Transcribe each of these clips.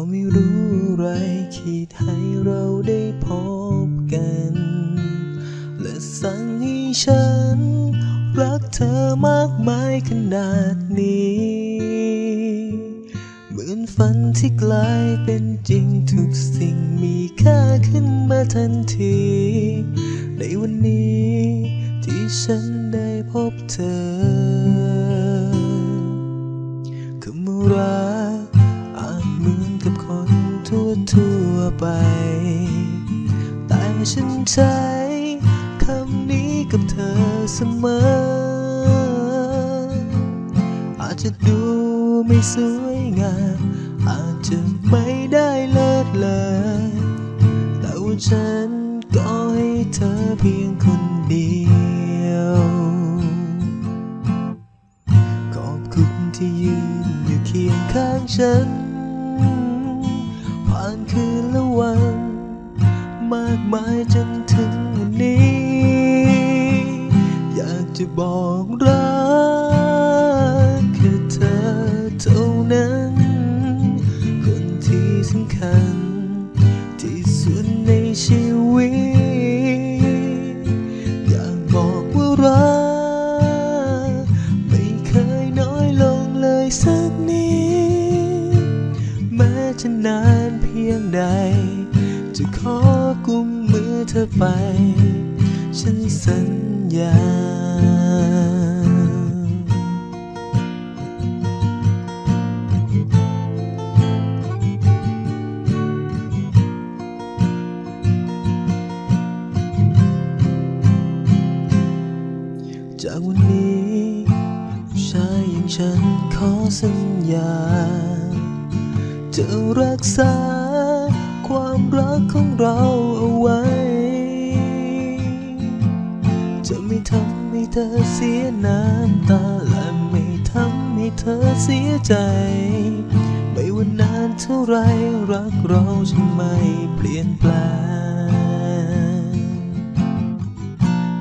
็ไม่รู้อะไรคิดให้เราได้พบกัน และสั่งให้ฉัน รักเธอมากมายขนาดนี้ เหมือนฝันที่กลายเป็นจริงทุกสิ่งมีค่าขึ้นมาทันที ในวันนี้ที่ฉันได้พบเธอคำว่ารักอา ไป แต่ฉันใช้คำนี้กับเธอเสมอ อาจจะดูไม่สวยงาม อาจจะไม่ได้เลิศเลอแต่ว่าฉันก็ให้เธอเพียงคนเดียว ขอบคุณที่ยืนอยู่เคียงข้างฉันานคืนและวัน มากมายจนถึงวันนี้ อยากจะบอกรักแค่เธอเท่านั้น คนที่สำคัญ ที่สุดในชีวิต อยากบอกว่ารักไม่เคยน้อยลงเลยสักนิดแม้จะนาน เพียงใด จะขอกุมมือเธอไป ฉันสัญญา จากวันนี้ชายอย่างฉันขอสัญญาจะรักษา ของเราเอาไว้ จะไม่ทำให้เธอเสียน้ำตาและไม่ทำให้เธอเสียใจ ไม่ว่านานเท่าไรรักเราจะไม่เปลี่ยนแปลง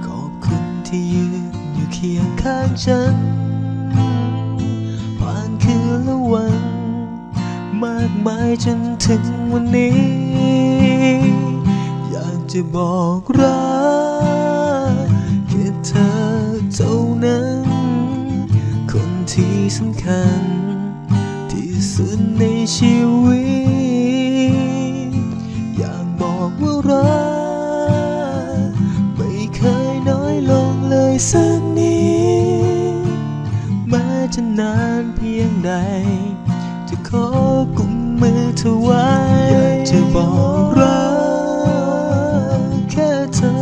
ขอบคุณที่ยืนอยู่เคียงข้างฉัน ผ่านคืนและวันมากมายจนถึงวันนี้ อยากจะบอกรักแค่เธอเท่านั้น คนที่สำคัญ ที่สุดในชีวิต อยากบอกว่ารัก ไม่เคยน้อยลงเลยสักนิดแม้จะนานเพียงใด จะขอกุ มือเธอไว้อยากจะบอกรักแค่เธอ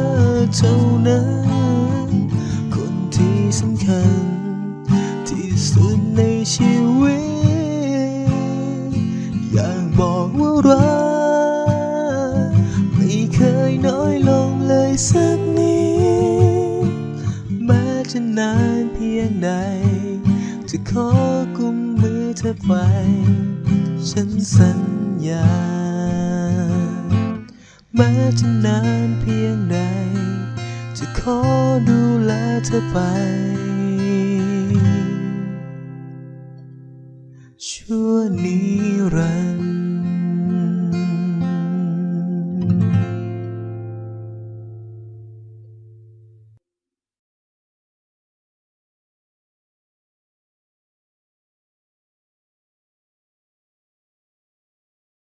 เท่านั้น คนที่สำคัญ ที่สุดในชีวิต อยากบอกว่ารักไม่เคยน้อยลงเลยสักนิดแม้จะนานเพียงใดจะขอกุมมือเธอไป ฉันสัญญา แม้จะนานเพียงใด จะขอดูแลเธอไป ชั่วนิรันดร์